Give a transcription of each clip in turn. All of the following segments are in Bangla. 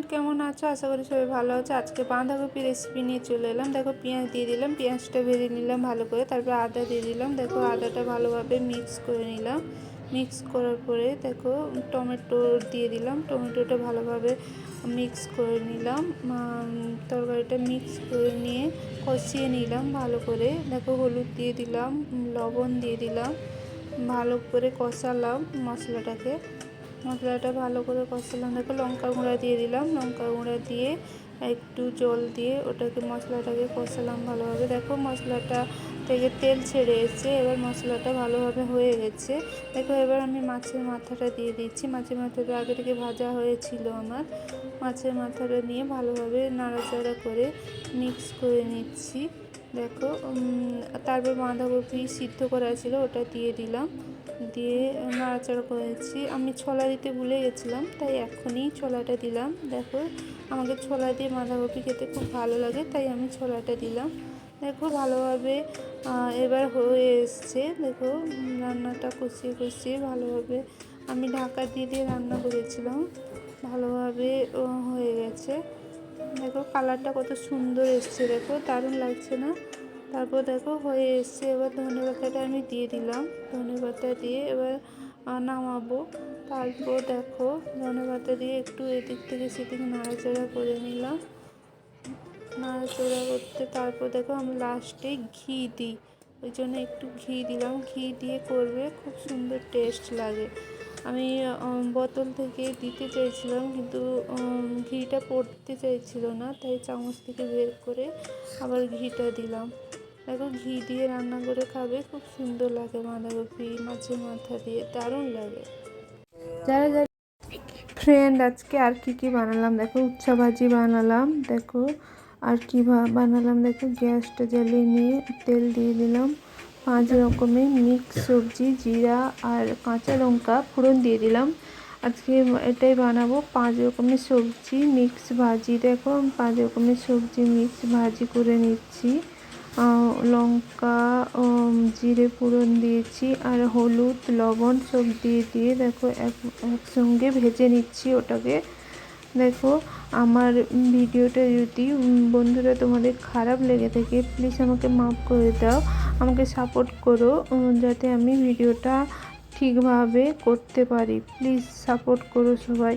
ফ্রেন্ড কেমন আছো? আশা করি সবাই ভালো আছে। আজকে বাঁধাকপি রেসিপি নিয়ে চলে এলাম। দেখো পেঁয়াজ দিয়ে দিলাম, পেঁয়াজটা ভেজে নিলাম ভালো করে। তারপর আদা দিয়ে দিলাম। দেখো আদাটা ভালোভাবে মিক্স করে নিলাম। মিক্স করার পরে দেখো টমেটো দিয়ে দিলাম। টমেটোটা ভালোভাবে মিক্স করে নিলাম। তরকারিটা মিক্স করে নিয়ে কষিয়ে নিলাম ভালো করে। দেখো হলুদ দিয়ে দিলাম, লবণ দিয়ে দিলাম, ভালো করে কষালাম মশলাটাকে। মশলাটা ভালো করে কষালাম। দেখো লঙ্কা গুঁড়া দিয়ে দিলাম। লঙ্কা গুঁড়া দিয়ে একটু জল দিয়ে ওটাকে মশলাটাকে কষালাম ভালোভাবে। দেখো মশলাটা থেকে তেল ছেড়ে এসছে। এবার মশলাটা ভালোভাবে হয়ে গেছে। দেখো এবার আমি মাছের মাথাটা দিয়ে দিচ্ছি। মাছের মাথাটা আগে থেকে ভাজা হয়েছিল আমার। মাছের মাথাটা নিয়ে ভালোভাবে নাড়াচাড়া করে মিক্স করে নিচ্ছি। দেখো তারপর বাঁধাকপি সিদ্ধ করা ছিল ওটা দিয়ে দিলাম। দিয়ে নাড়াচাড়া করেছি। আমি ছোলা দিতে ভুলে গেছিলাম, তাই এখনই ছোলাটা দিলাম। দেখো, আমাকে ছোলা দিয়ে বাঁধাকপি খেতে খুব ভালো লাগে, তাই আমি ছোলাটা দিলাম। দেখো, ভালোভাবে এবার হয়ে এসছে। দেখো, রান্নাটা কষিয়ে কষিয়ে ভালোভাবে আমি ঢাকা দিয়ে দিয়ে রান্না করেছিলাম। ভালোভাবে হয়ে গেছে। দেখো, কালারটা কত সুন্দর এসছে, দেখো, দারুণ লাগছে না? তারপর দেখো হয়ে এসছে। এবার ধনে পাতাটা আমি দিয়ে দিলাম। ধনে পাতা দিয়ে এবার নামাবো। তারপর দেখো ধনে পাতা দিয়ে একটু এদিক থেকে সেদিক নাড়াচাড়া করে নিলাম। নাড়াচাড়া করতে তারপর দেখো আমি লাস্টে ঘি দিই। ওই জন্য একটু ঘি দিলাম। ঘি দিয়ে করবে খুব সুন্দর টেস্ট লাগে। আমি বোতল থেকে দিতে চাইছিলাম কিন্তু ঘিটা পড়তে চাইছিল না, তাই চামচ থেকে বের করে আবার ঘিটা দিলাম। দেখো ঘি দিয়ে রান্না করে খাবে, খুব সুন্দর লাগে বাঁধাকপি, মাছের মাথা দিয়ে, দারুণ লাগে। যারা যারা ফ্রেন্ড আজকে আর কি কি বানালাম, দেখো উচ্ছা ভাজি বানালাম, দেখো আর কি বানালাম, দেখো গ্যাসটা জ্বালিয়ে নিয়ে তেল দিয়ে দিলাম। পাঁচ রকমের মিক্স সবজি, জিরা আর কাঁচা লঙ্কা ফোড়ন দিয়ে দিলাম। আজকে এটাই বানাবো, পাঁচ রকমের সবজি মিক্স ভাজি। দেখো পাঁচ রকমের সবজি মিক্স ভাজি করে নিচ্ছি। লঙ্কা জিরে ফোড়ন দিয়েছি আর হলুদ, লবণ সব দিয়ে দিয়ে দেখো এক, একসঙ্গে ভেজে নিচ্ছি ওটাকে। দেখো আমার ভিডিওটা যদি বন্ধুরা তোমাদের খারাপ লেগে থাকে প্লিজ আমাকে মাফ করে দাও। আমাকে সাপোর্ট করো যাতে আমি ভিডিওটা ঠিকভাবে করতে পারি। প্লিজ সাপোর্ট করো সবাই।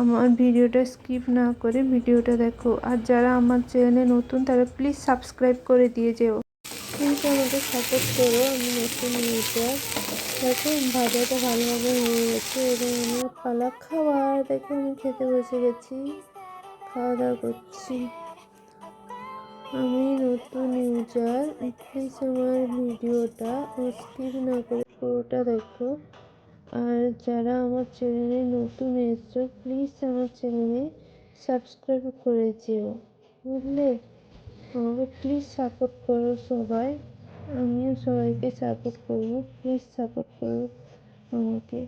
আমার ভিডিওটা স্কিপ না করে ভিডিওটা দেখো। আর যারা আমার চ্যানেলে নতুন, তারা প্লিজ সাবস্ক্রাইব করে দিয়ে যেও। প্লিজ আমাকে সাপোর্ট করো, আমি নতুন ইউজার দেখো, ভাজাটা ভালোভাবে হয়ে গেছে। এবং আমার পালা খাবার দেখো আমি খেতে বসে গেছি। খাওয়া দাওয়া করছি। আমি নতুন ইউজার প্লিজ আমার ভিডিওটা স্কিপ না করে পুরোটা দেখো। আর যারা আমার চ্যানেলে নতুন এসছো প্লিজ আমার চ্যানেলে সাবস্ক্রাইব করে যেও বুঝলে? আমাকে প্লিজ সাপোর্ট করো সবাই। আমিও সবাইকে সাপোর্ট করব প্লিজ সাপোর্ট করো আমাকে।